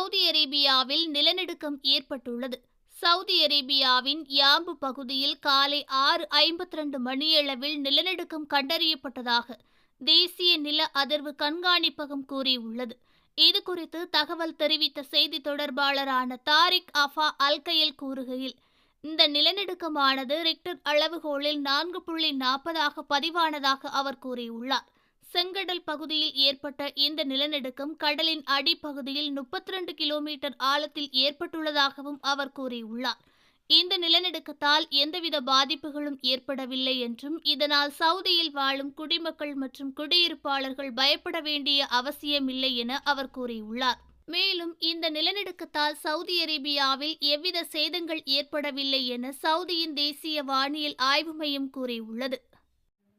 Saudi அரேபியாவில் நிலநடுக்கம் ஏற்பட்டுள்ளது. சவுதி அரேபியாவின் யாம்பு பகுதியில் காலை ஆறு ஐம்பத்தி ரெண்டு மணியளவில் நிலநடுக்கம் கண்டறியப்பட்டதாக தேசிய நில அதிர்வு கண்காணிப்பகம் கூறியுள்ளது. இது குறித்து தகவல் தெரிவித்த செய்தி தொடர்பாளரான தாரிக் அஃபா அல்கையில் கூறுகையில் இந்த நிலநடுக்கமானது ரிக்டர் அளவுகோலில் நான்கு புள்ளி நாற்பதாக பதிவானதாக அவர் கூறியுள்ளார். செங்கடல் பகுதியில் ஏற்பட்ட இந்த நிலநடுக்கம் கடலின் அடிப்பகுதியில் முப்பத்தி ரெண்டு கிலோமீட்டர் ஆழத்தில் ஏற்பட்டுள்ளதாகவும் அவர் கூறியுள்ளார். இந்த நிலநடுக்கத்தால் எந்தவித பாதிப்புகளும் ஏற்படவில்லை என்றும் இதனால் சவுதியில் வாழும் குடிமக்கள் மற்றும் குடியிருப்பாளர்கள் பயப்பட வேண்டிய அவசியமில்லை என அவர் கூறியுள்ளார். மேலும் இந்த நிலநடுக்கத்தால் சவுதி அரேபியாவில் எவ்வித சேதங்கள் ஏற்படவில்லை என சவுதியின் தேசிய வானியல் ஆய்வு மையம் கூறியுள்ளது.